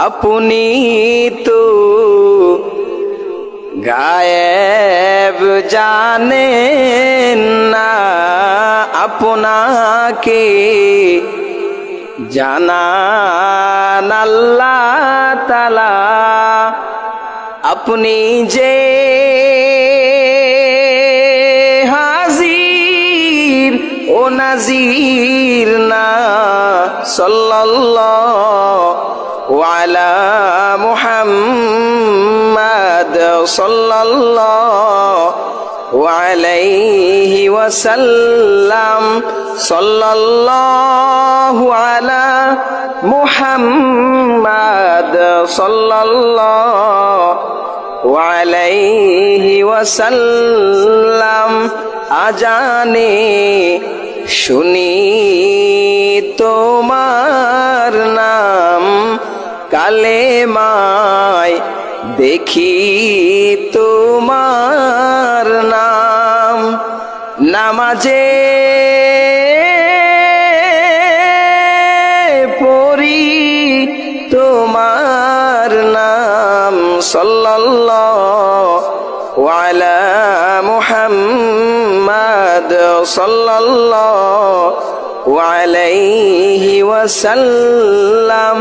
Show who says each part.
Speaker 1: আপনি তো গায়েব জানেন না আপনাকে জানান আল্লাহ তালা আপনি যে হাজির ও নাজির না সাল্লাল্লাহু আলা মুহাম্মাদ সাল্লাল্লাহু আলাইহি ওয়াসাল্লাম সাল্লাল্লাহু আলা মুহাম্মাদ সাল্লাল্লাহু আলাইহি ওয়াসাল্লাম আজানে শুনি তোমার কালে মায় দেখি তোমার নাম। নামাজে পড়ি তোমার নাম। সাল্লাল্লাহু আলা মুহাম্মাদ সাল্লাল্লাহু আলাইহি ওয়াসাল্লাম।